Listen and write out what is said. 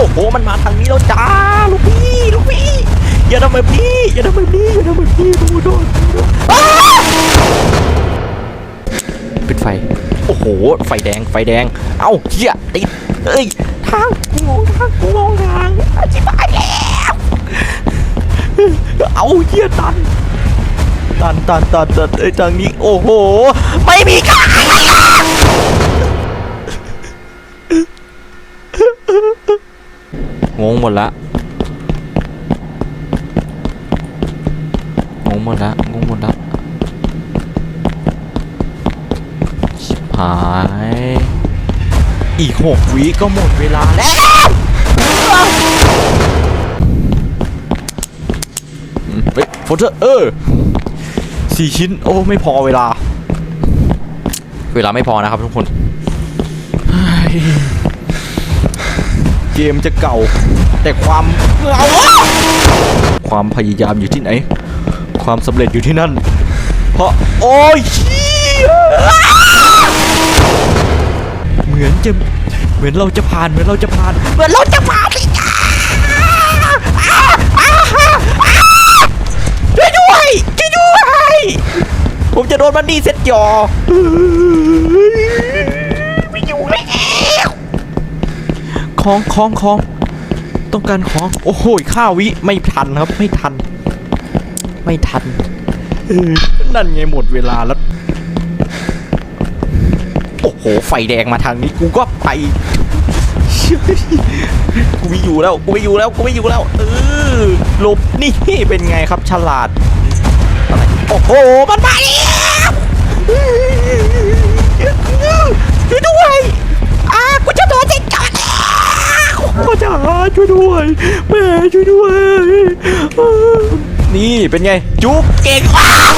โอ้โห มันมาทางนี้แล้วจ้า ลูกพี่ ลูกพี่ อย่าทำแบบนี้ อย่าทำแบบนี้ อย่าทำแบบนี้ดูโดนอ้าปิดไฟ โอ้โห ไฟแดง ไฟแดง เอ้าเฮียติดเอ้ย ทางกูมองทางกูมองทางอธิบายแล้วเอาเฮียตัน ตันตันตันตันไอ้ยทางนี้ โอ้โห ไม่มีการ งหมดละงงหมดละงงหมดละชิบหาย อีกหกวิก็หมดเวลาแล้วเฮ้ยโฟเตอร์เออสี่ชิ้น โอ้ไม่พอเวลา เวลาไม่พอนะครับทุกคน กมจะเก่า แต่ความเหงาความพยายามอยู่ที่ไหน ความสำเร็จอยู่ที่นั่น เพราะโอ้ยเหมือนจะเหมือนเราจะผ่านเหมือนเราจะผ่านเหมือนเราจะผ่านเลยช่วยด้วยช่วยด้วย ผมจะโดนมันดีเซ็ตจอ คล้องคล้องคล้องต้องการของ โอ้โหข้าวิไม่ทันครับ ไม่ทัน ไม่ทันเออนั่นไงหมดเวลาแล้ว โอ้โห ไฟแดงมาทางนี้ กูก็ไป กูไม่อยู่แล้ว กูไม่อยู่แล้ว กูไม่อยู่แล้ว เออหลบนี่เป็นไงครับฉลาดอะไรโอ้โห มันมาแล้ว ช่วยด้วยแม่ช่วยด้วยเออนี่เป็นไง จุ๊บเก่งมาก